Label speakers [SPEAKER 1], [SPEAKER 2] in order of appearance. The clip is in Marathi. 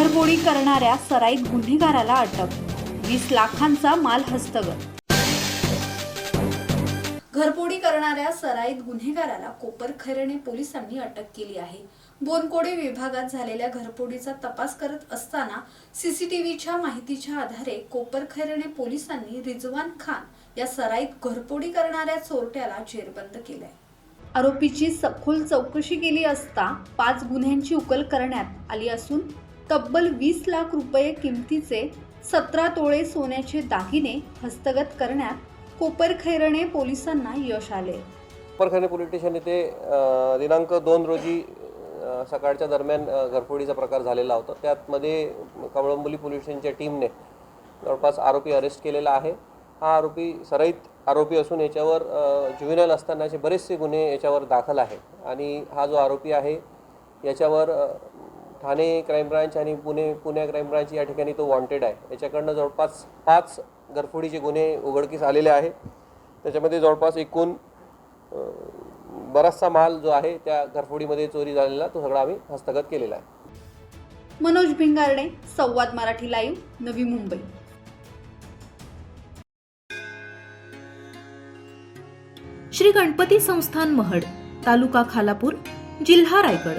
[SPEAKER 1] घरबोडी करणाऱ्या सराईत गुन्हेगाराला अटक. वीस लाखांचा माल हस्तगत. घरपोडी करणाऱ्या सराईत गुन्हेगाराला कोपर खैरणे पोलिसांनी अटक केली आहे. बोनकोडे विभागात झालेल्या घरपोडीचा तपास करत असताना सीसीटीव्हीच्या माहितीच्या आधारे कोपर खैरणे पोलिसांनी रिजवान खान या सराईत घरपोडी करणाऱ्या चोरट्याला जेरबंद केलंय. आरोपीची सखोल चौकशी केली असता पाच गुन्ह्यांची उकल करण्यात आली असून तब्बल वीस लाख रुपये किमतीचे सतरा तोळे सोन्याचे दागिने हस्तगत करण्यात कोपरखैरणे पोलिसांना यश आले.
[SPEAKER 2] कोपरखैरणे पोलीस स्टेशन येथे दिनांक दोन रोजी सकाळच्या दरम्यान घरफोडीचा प्रकार झालेला होता. त्यातमध्ये कवळंबोली पोलीस स्टेशनच्या टीमने जवळपास आरोपी अरेस्ट केलेला आहे. हा आरोपी सराईत आरोपी असून याच्यावर ज्युव्हिनल असतानाचे बरेचसे गुन्हे याच्यावर दाखल आहेत. आणि हा जो आरोपी आहे याच्यावर ठाणे क्राईम ब्रांच आणि पुणे पुणे क्राईम ब्रांच या ठिकाणी तो वॉन्टेड आहे. याच्याकडनं जवळपास पाच घरफोडीचे गुन्हे उघडकीस आलेले आहे त्याच्यामध्ये जवळपास एकूण बराचसा माल जो आहे त्या घरफोडीमध्ये चोरी झालेला तो सगळा आम्ही हस्तगत केलेला आहे.
[SPEAKER 1] मनोज भिंगारणे संवाद मराठी लाईव्ह नवी मुंबई.
[SPEAKER 3] श्री गणपती संस्थान महड तालुका खालापूर जिल्हा रायगड.